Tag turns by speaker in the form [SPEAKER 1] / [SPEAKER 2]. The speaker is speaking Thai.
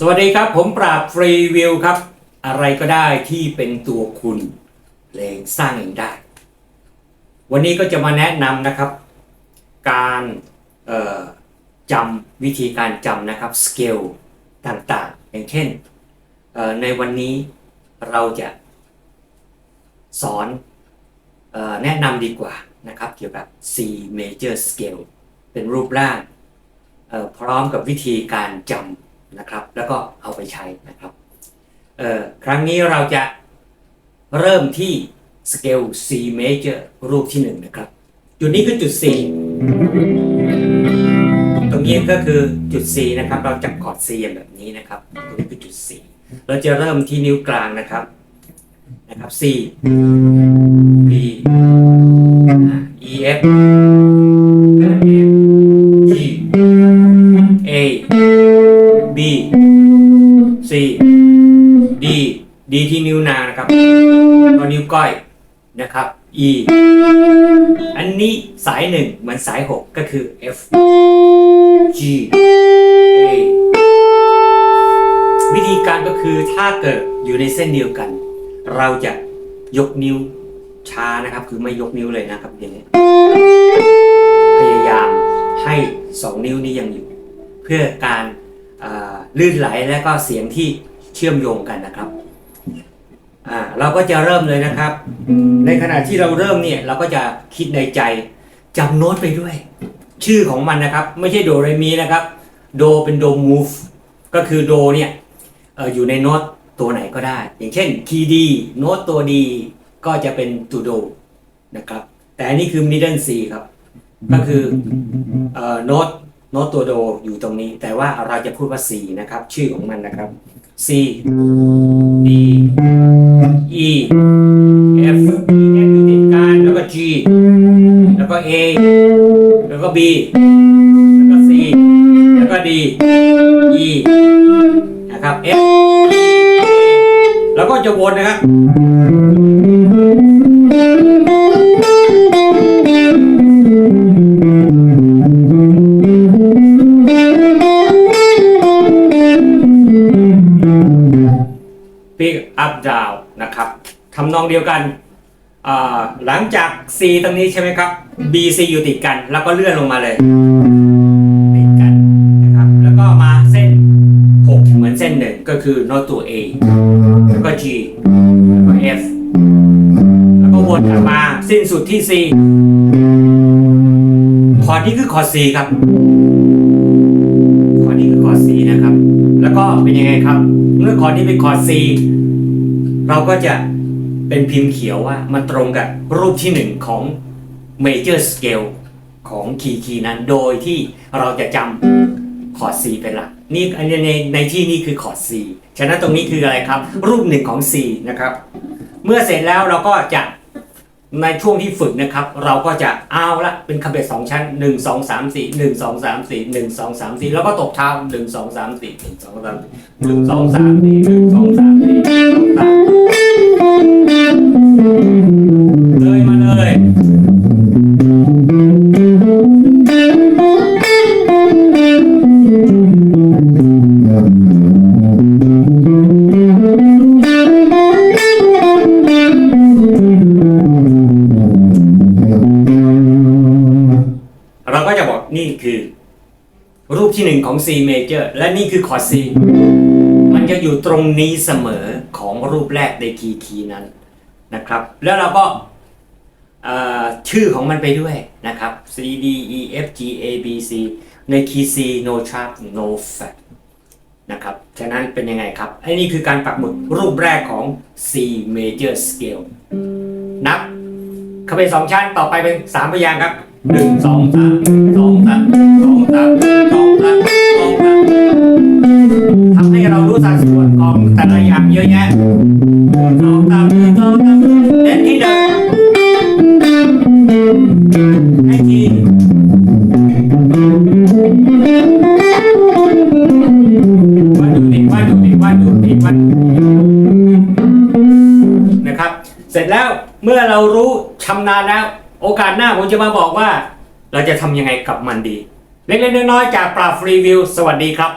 [SPEAKER 1] สวัสดีครับผมปราบฟรีวิวครับ อะไรก็ได้ที่เป็นตัวคุณเพลงสร้างเองได้ วันนี้ก็จะมาแนะนำนะครับ การจำวิธีการจำนะครับสเกลต่างๆ อย่างเช่นในวันนี้เราจะสอนแนะนำดีกว่านะครับ เกี่ยวกับ C major scale เป็นรูปร่างพร้อมกับวิธีการจำ นะครับ แล้วก็เอาไปใช้นะครับครั้งนี้เราจะเริ่มที่สเกล C major รูปที่หนึ่งนะครับ จุดนี้คือจุด C ตรงนี้ก็คือจุด C นะครับ เราจับคอร์ด C แบบนี้นะครับ ตรงนี้คือจุด C เราจะเริ่มที่นิ้วกลางนะครับ นะครับ C B E F นิ้วนางนะครับก็นิ้วก้อยนะครับ E อันนี้สายหนึ่งเหมือนสายหกก็คือ F G A วิธีการก็คือถ้าเกิดอยู่ในเส้นเดียวกัน เราจะยกนิ้วช้านะครับ คือไม่ยกนิ้วเลยนะครับอย่างนี้พยายามให้2นิ้วนี้ยังอยู่ เพื่อการลื่นไหลและก็เสียงที่เชื่อมโยงกันนะครับ อ่าเราก็จะเริ่มเลยนะครับ ในขณะที่เราเริ่มเนี่ยเราก็จะคิดในใจจำโน้ตไปด้วย ชื่อของมันนะครับ ไม่ใช่โดเรมีนะครับ โดเป็นโดมูฟก็คือโดเนี่ยอออยู่ในโน้ตตัวไหนก็ได้ อย่างเช่นคีย์ดีโน้ตตัวดีก็จะเป็นตัวโดนะครับ แต่อันนี้คือ middle C ครับ ก็คือเอ่อโน้ตโน้ตตัวโดอยู่ตรงนี้ แต่ว่าเราจะพูดว่า C นะครับ ชื่อของมันนะครับ C D E F F อยู่ติดกันแล้วก็ G แล้วก็ A แล้วก็ B แล้วก็ C แล้วก็ D E นะครับ F แล้วก็จะวนนะครับ pick up down นะครับทำนองเดียวกันหลังจาก C ตรงนี้ใช่ไหมครับ B C อยู่ติดกัน แล้วก็เลื่อนลงมาเลยติดกันนะครับแล้วก็มาเส้น 6 เหมือนเส้นหนึ่งก็คือโน้ตตัว A แล้วก็ G แล้วก็ F แล้วก็วนกลับมาสิ้นสุดที่ C คอร์ดนี้คือคอร์ด C ครับคอร์ดนี้คือคอร์ด C นะครับ แล้วก็เป็นยังไงครับ เมื่อคอร์ดนี้เป็นคอร์ด C เราก็จะเป็นพิมพ์เขียวว่ามันตรงกับรูปที่หนึ่งของ major scale ของคีย์คีย์นั้น โดยที่เราจะจำคอร์ด C เป็นหลักนี่อันในในที่นี้คือคอร์ด C ฉะนั้นตรงนี้คืออะไรครับ รูปหนึ่งของ C นะครับ เมื่อเสร็จแล้วเราก็จะ ในช่วงที่ฝึกนะครับ เราก็จะเอาละเป็นคำเบสสองชั้น 1 2 3 4 1 2 3 4 1 2 3 4 แล้วก็ตบเท้า 1 2 3 4 1 2 3 4 1 2 3 4 1 2 3 4 1 2 3 4 คือ รูปที่หนึ่งของ C major และนี่คือคอร์ด C มันจะอยู่ตรงนี้เสมอของรูปแรกในคีย์คีย์นั้นนะครับ แล้วเราก็ชื่อของมันไปด้วยนะครับ C D E F G A B C ในคีย์ C no sharp no flat นะครับ ฉะนั้นเป็นยังไงครับไอ้นี่คือการปักหมุดรูปแรกของ C major scale นับเขาเป็นสองชั้นต่อไปเป็นสามพยางครับหนึ่งสองสามสองสามสองสามสองสามสองสามทำให้เรารู้สัดส่วนของแต่ละอย่างเยอะแยะสองสามสองสามเล่นที่เดิมให้ทีว่าดูดิว่าดูดิว่าดูดิว่าดูดินะครับ เสร็จแล้วเมื่อเรารู้ชำนาญแล้ว โอกาสหน้าผมจะมาบอกว่า เราจะทำยังไงกับมันดี เล็กๆน้อยๆจากปราฟรีวิว สวัสดีครับ